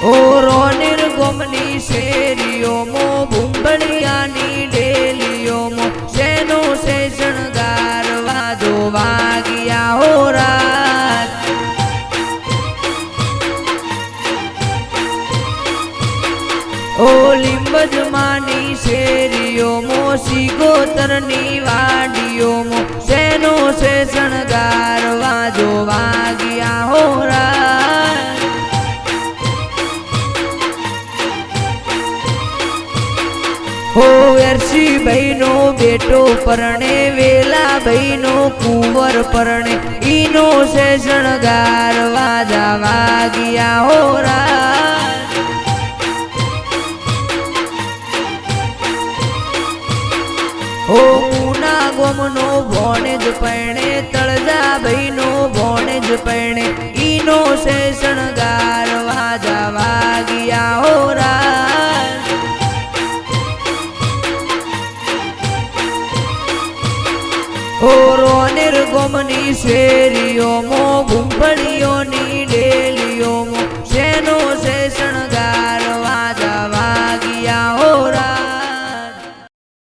ઓ રોનિર ગોમની શેરીઓ મો ભૂંબળિયાની ડેલીઓ મો શેનો વાગ્યા હો ઓ લીંબજમાની શેરીઓ મો શિગોતરની શેનો શે શણગાર હો વેરસી ભાઈનો બેટો પરણે, વેલા ભાઈનો કુંવર પરણે. ઈનો છે શણગાર વાજા વાગ્યા હોરા. હો મુના ગોમનો ભોણે જ પૈણે, તળજા ભાઈનો ભોણે જ પૈણે. ઈનો છે શણગાર વાજા વાગ્યા ઓ નિર્ગમની ગોમની શેરીઓ મો ગુંફળીઓની